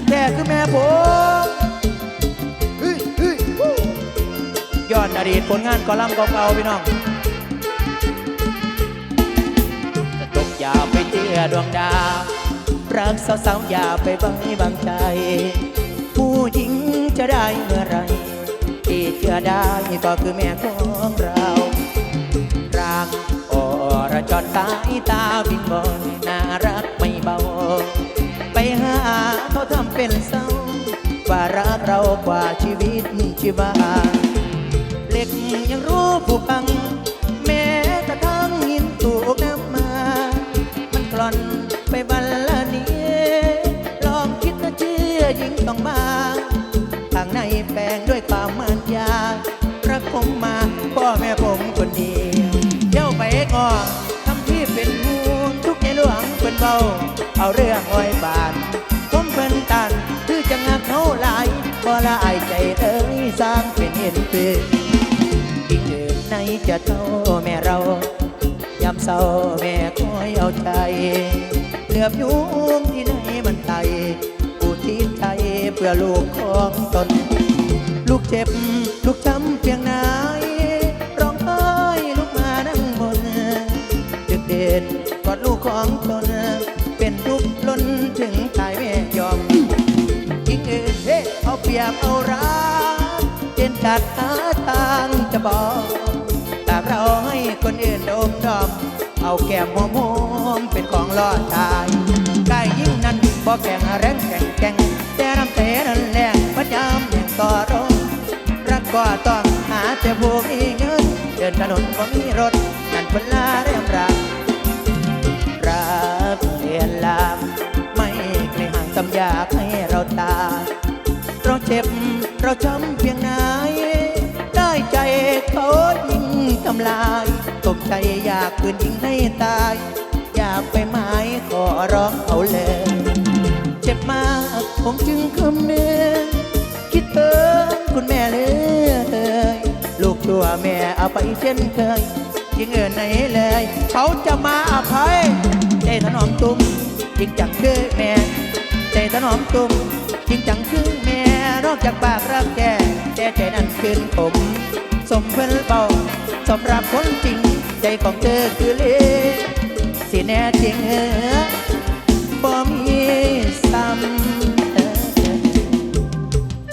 กแท้คือแม่ผมเฮ้ยเฮ้ยฮู้ย้อนอดีตผลงานกอลัมน์เก่าๆพี่น้องจะตกยาไปเชื่อดวงดาวรักสาวๆอย่าไปบังบังใจ ผู้หญิงจะได้เมื่อไรที่เชื่อได้ก็คือแม่ของเราร่างอรจรสายตาบินบนน่า เป็นเศร้าว่ารักเรากว่าชีวิตชีวาเล็กยังรู้ผู้ฟัง แม้กระทั่งหินถูกน้ำมา มันกล่อนไปวันละนี้ ลองคิดนะเชื่อยิ่งต้องมาข้างในแปลงด้วยความมันยารักผมมาพ่อแม่ผมคนเดียวเย้าไปงอทำที่เป็นหูทุกในหลวงเป็นเบาเอาเรื่องอ้อยบาน เขาหลายบ่ละอายใจเอ้ยสร้างเป็นเห็นเป็นอีกอื่นไหนจะเท่าแม่เรายามเศร้าแม่คอยเอาใจเหลือบยุงที่ไหนมันไตอุทิศใจเพื่อลูกของตน ลูกเจ็บ ลูกช้ำเพียงไหนร้องไห้ลูกมานั่งบนดึกเด่นกอดลูกของตน จัดหาทางจะบอกตากเราให้คนอื่นดมดอม เอาแก้มหอมๆเป็นของล่อชายกายยิ่งนั้นบ่แข่งแรงแข่งแข่งแต่น้ำเตนั้นแรงพยายามแห่งต่อรองรักก็ต้องหาแต่พวกอีเงิน เดินถนนบ่มีรถ นั่นเวลาเรียมรักรักเรียนลามไม่เคยห่างกำยากให้เราตาเราเจ็บเราช้ำ ทำลาย ตกใจอยากคืนยิงให้ตาย อยากไปหมายขอร้องเอาเลย เจ็บมากผมจึงคำเนืองคิดถึงคุณแม่เลย ลูกตัวแม่เอาไปเช่นเคยยิ่งเอินไหนเลย เขาจะมาอภัยใจถนอมตุ้มจริงจังคือแม่ใจถนอมตุ้มจริงจังคือแม่นอกจากปากรักแกแต่ใจนั้นคืนผม สมเพื่นเบาสำหรับคนจริง ใจของเธอคือเล่สิแน่จริงเออ